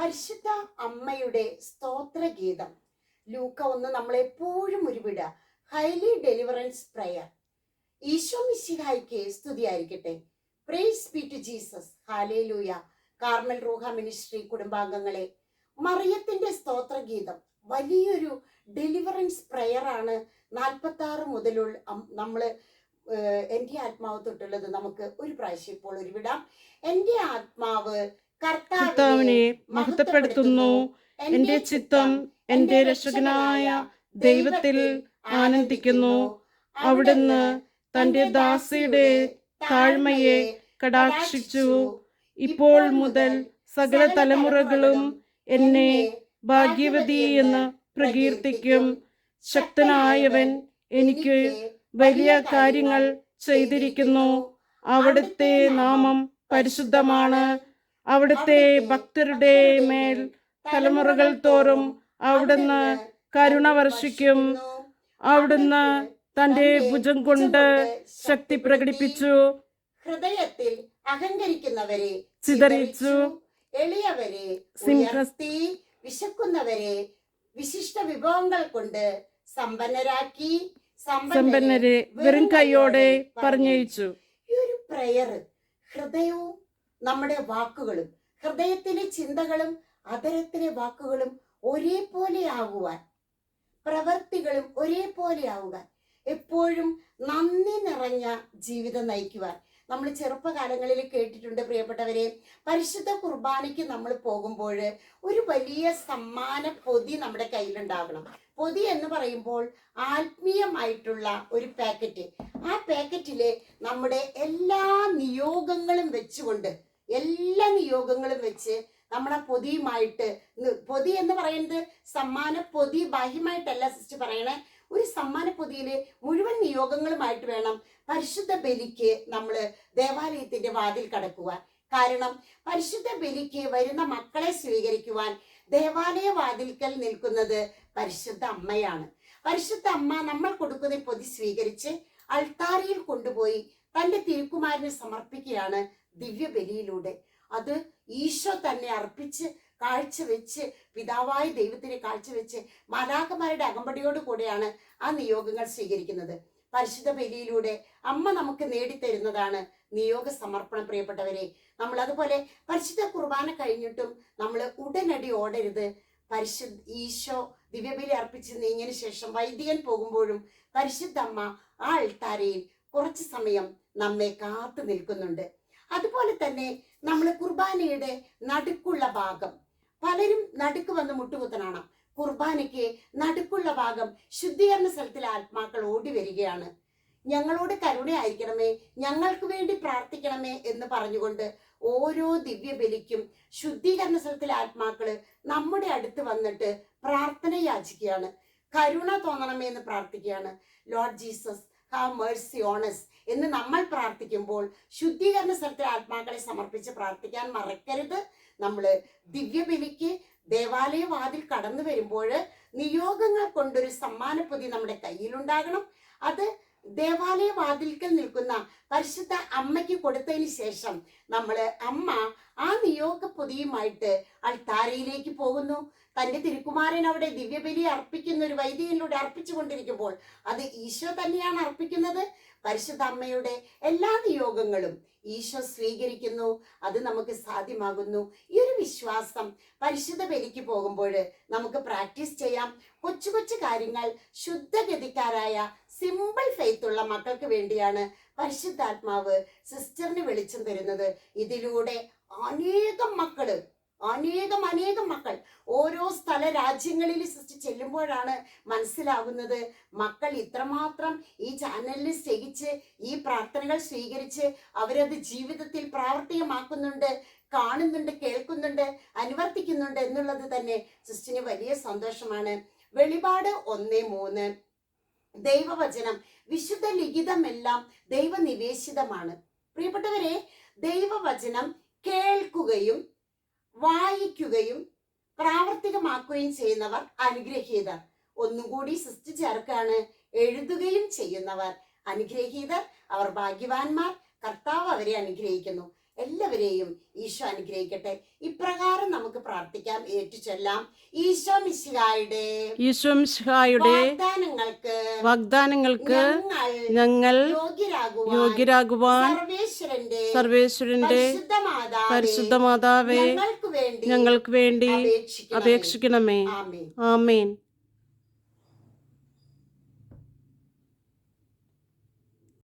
പരിശുദ്ധ അമ്മയുടെ സ്തോത്രഗീതം. ലൂക്ക ഒന്ന് നമ്മളെപ്പോഴും ഉരുവിട ഹൈലി ഡെലിവറൻസ് പ്രയർ ഈശോ മിശിഹായിക്ക് സ്തുതിയായിരിക്കട്ടെ. Praise be to Jesus hallelujah Carmel Ruha ministry കുടുംബാംഗങ്ങളെ മറിയത്തിന്റെ സ്തോത്രഗീതം വലിയൊരു ഡെലിവറൻസ് പ്രയർ ആണ് നാൽപ്പത്തി ആറ് മുതലുള്ള നമ്മൾ എന്റെ ആത്മാവ് തൊട്ടുള്ളത് നമുക്ക് ഒരു പ്രാവശ്യം ഇപ്പോൾ ഒരുവിടാം എന്റെ ആത്മാവ് കർത്താവിനെ മഹത്വപ്പെടുത്തുന്നു. എന്റെ ചിത്തം എന്റെ രക്ഷകനായ ദൈവത്തിൽ ആനന്ദിക്കുന്നു. അവിടുന്ന് തന്റെ ദാസിയുടെ താഴ്മയെ കടാക്ഷിച്ചു. ഇപ്പോൾ മുതൽ സകല തലമുറകളും എന്നെ ഭാഗ്യവതി എന്ന് പ്രകീർത്തിക്കും. ശക്തനായവൻ എനിക്ക് വലിയ കാര്യങ്ങൾ ചെയ്തിരിക്കുന്നു. അവിടുത്തെ നാമം പരിശുദ്ധമാണ്. അവിടുത്തെ ഭക്തരുടെ മേൽ തലമുറകൾ തോറും അവിടുന്ന് കരുണ വർഷിക്കും. അവിടുന്ന് തന്റെ ഭുജം കൊണ്ട് ശക്തി പ്രകടിപ്പിച്ചു. ഹൃദയത്തിൽ അഹങ്കരിക്കുന്നവരെ ചിതറിച്ചു. എളിയവരെ സിംഹസ്ഥി ഉയർത്തി വിശക്കുന്നവരെ വിശിഷ്ട വിഭവങ്ങൾ കൊണ്ട് സമ്പന്നരാക്കി സമ്പന്നരെ വെറും കൈയോടെ പറഞ്ഞയച്ചു. ഈ ഒരു പ്രയർ ഹൃദയവും നമ്മുടെ വാക്കുകളും ഹൃദയത്തിലെ ചിന്തകളും അതരത്തിലെ വാക്കുകളും ഒരേപോലെ ആകുവാൻ പ്രവൃത്തികളും ഒരേപോലെ ആവുക എപ്പോഴും നന്ദി നിറഞ്ഞ ജീവിതം നയിക്കുവാൻ. നമ്മൾ ചെറുപ്പകാലങ്ങളിൽ കേട്ടിട്ടുണ്ട് പ്രിയപ്പെട്ടവരെ പരിശുദ്ധ കുർബാനയ്ക്ക് നമ്മൾ പോകുമ്പോൾ ഒരു വലിയ സമ്മാന പൊതി നമ്മുടെ കയ്യിലുണ്ടാകണം. പൊതി എന്ന് പറയുമ്പോൾ ആത്മീയമായിട്ടുള്ള ഒരു പാക്കറ്റ്. ആ പാക്കറ്റിലെ നമ്മുടെ എല്ലാ നിയോഗങ്ങളും വെച്ചുകൊണ്ട് എല്ലാ നിയോഗങ്ങളും വെച്ച് നമ്മളെ പൊതിയുമായിട്ട് പൊതി എന്ന് പറയുന്നത് സമ്മാന പൊതി ബാഹ്യമായിട്ടല്ല സിസ്റ്റർ പറയണേ. ഒരു സമ്മാന പൊതിയിൽ മുഴുവൻ നിയോഗങ്ങളുമായിട്ട് വേണം പരിശുദ്ധ ബലിക്ക് നമ്മൾ ദേവാലയത്തിന്റെ വാതിൽ കടക്കുവാൻ. കാരണം പരിശുദ്ധ ബലിക്ക് വരുന്ന മക്കളെ സ്വീകരിക്കുവാൻ ദേവാലയ വാതിൽക്കൽ നിൽക്കുന്നത് പരിശുദ്ധ അമ്മയാണ്. പരിശുദ്ധ അമ്മ നമ്മൾ കൊടുക്കുന്ന പൊതി സ്വീകരിച്ച് അൾത്താരയിൽ കൊണ്ടുപോയി തന്റെ തിരുക്കുമാരനെ സമർപ്പിക്കുകയാണ് ദിവ്യബലിയിലൂടെ. അത് ഈശോ തന്നെ അർപ്പിച്ച് കാഴ്ചവെച്ച് പിതാവായ ദൈവത്തിന് കാഴ്ചവെച്ച് മാലാഖമാരുടെ അകമ്പടിയോട് കൂടെയാണ് ആ നിയോഗങ്ങൾ സ്വീകരിക്കുന്നത്. പരിശുദ്ധ ബലിയിലൂടെ അമ്മ നമുക്ക് നേടിത്തരുന്നതാണ് നിയോഗ സമർപ്പണം പ്രിയപ്പെട്ടവരെ. നമ്മൾ അതുപോലെ പരിശുദ്ധ കുർബാന കഴിഞ്ഞിട്ടും നമ്മൾ ഉടനടി ഓടരുത്. പരിശുദ്ധ ഈശോ ദിവ്യബലി അർപ്പിച്ച് നീങ്ങിയതിനു ശേഷം വൈദികൻ പോകുമ്പോഴും പരിശുദ്ധ അമ്മ ആ അൾത്താരയിൽ കുറച്ച് സമയം നമ്മെ കാത്തു നിൽക്കുന്നുണ്ട്. അതുപോലെ തന്നെ നമ്മൾ കുർബാനയുടെ നടുക്കുള്ള ഭാഗം. പലരും നടുക്ക് വന്ന് മുട്ടുകുത്തനാണ് കുർബാനയ്ക്ക് നടുക്കുള്ള ഭാഗം ശുദ്ധീകരണ സ്ഥലത്തിലെ ആത്മാക്കൾ ഓടി വരികയാണ്. ഞങ്ങളോട് കരുണയായിരിക്കണമേ ഞങ്ങൾക്ക് വേണ്ടി പ്രാർത്ഥിക്കണമേ എന്ന് പറഞ്ഞുകൊണ്ട് ഓരോ ദിവ്യബലിക്കും ശുദ്ധീകരണ സ്ഥലത്തിലെ ആത്മാക്കൾ നമ്മുടെ അടുത്ത് വന്നിട്ട് പ്രാർത്ഥന യാചിക്കുകയാണ് കരുണ തോന്നണമേ എന്ന് പ്രാർത്ഥിക്കുകയാണ്. Lord Jesus have mercy on us നമ്മൾ പ്രാർത്ഥിക്കുമ്പോൾ ശുദ്ധീകരണ സ്ഥലത്തെ ആത്മാക്കളെ സമർപ്പിച്ച് പ്രാർത്ഥിക്കാൻ മറക്കരുത്. നമ്മൾ ദിവ്യബലിക്ക് ദേവാലയ വാതിൽ കടന്നു വരുമ്പോൾ നിയോഗങ്ങൾ കൊണ്ടൊരു സമ്മാനപ്പൊതി നമ്മുടെ കയ്യിലുണ്ടാകണം. അത് ദേവാലയ വാതിൽക്കൽ നിൽക്കുന്ന പരിശുദ്ധ അമ്മയ്ക്ക് കൊടുത്തതിന് ശേഷം നമ്മൾ അമ്മ ആ നിയോഗ പൊതിയുമായിട്ട് അൾത്താരയിലേക്ക് പോകുന്നു. തന്റെ തിരുക്കുമാരൻ അവിടെ ദിവ്യബലി അർപ്പിക്കുന്ന ഒരു വൈദികനിലൂടെ അർപ്പിച്ചു കൊണ്ടിരിക്കുമ്പോൾ അത് ഈശോ തന്നെയാണ് അർപ്പിക്കുന്നത്. പരിശുദ്ധ അമ്മയുടെ എല്ലാ നിയോഗങ്ങളും ഈശോ സ്വീകരിക്കുന്നു. അത് നമുക്ക് സാധ്യമാകുന്നു. ഈ ഒരു വിശ്വാസം പരിശുദ്ധ ബലിക്ക് പോകുമ്പോൾ നമുക്ക് പ്രാക്ടീസ് ചെയ്യാം. കൊച്ചു കൊച്ചു കാര്യങ്ങൾ ശുദ്ധഗതിക്കാരായ സിമ്പിൾ ഫെയ്ത്ത് ഉള്ള മക്കൾക്ക് വേണ്ടിയാണ് പരിശുദ്ധാത്മാവ് സിസ്റ്ററിന് വെളിച്ചം തരുന്നത്. ഇതിലൂടെ അനേകം മക്കൾ അനേകം അനേകം മക്കൾ ഓരോ സ്ഥല രാജ്യങ്ങളിൽ സിസ്റ്റർ ചെല്ലുമ്പോഴാണ് മനസ്സിലാകുന്നത് മക്കൾ ഇത്രമാത്രം ഈ ചാനലിൽ സ്നേഹിച്ച് ഈ പ്രാർത്ഥനകൾ സ്വീകരിച്ച് അവരത് ജീവിതത്തിൽ പ്രാവർത്തികമാക്കുന്നുണ്ട് കാണുന്നുണ്ട് കേൾക്കുന്നുണ്ട് അനുവർത്തിക്കുന്നുണ്ട് എന്നുള്ളത് തന്നെ സിസ്റ്റിന് വലിയ സന്തോഷമാണ്. വെളിപാട് ഒന്ന് മൂന്ന്. ദൈവവചനം വിശുദ്ധ ലിഖിതമെല്ലാം ദൈവനിവേശിതമാണ്. പ്രിയപ്പെട്ടവരെ ദൈവവചനം കേൾക്കുകയും വായിക്കുകയും പ്രാവർത്തികമാക്കുകയും ചെയ്യുന്നവർ അനുഗ്രഹീതർ. ഒന്നുകൂടി സൃഷ്ടി ചേർക്കാണ് എഴുതുകയും ചെയ്യുന്നവർ അനുഗ്രഹീതർ. അവർ ഭാഗ്യവാന്മാർ. കർത്താവ് അവരെ അനുഗ്രഹിക്കുന്നു. എല്ലാവരെയും ഈശോ അനുഗ്രഹിക്കട്ടെ. ഇപ്രകാരം നമുക്ക് പ്രാർത്ഥിക്കാം ഏറ്റുചൊല്ലാം. ഈശോ മിശിഹായുടെ ഈശോ മിശിഹായുടെ വാഗ്ദാനങ്ങൾക്ക് വാഗ്ദാനങ്ങൾക്ക് ഞങ്ങൾ യോഗ്യരാകുവാൻ സർവേശ്വരന്റെ സർവേശ്വരന്റെ പരിശുദ്ധ മാതാവേ, ഞങ്ങൾക്ക് വേണ്ടി അപേക്ഷിക്കണമേ. ആമേൻ.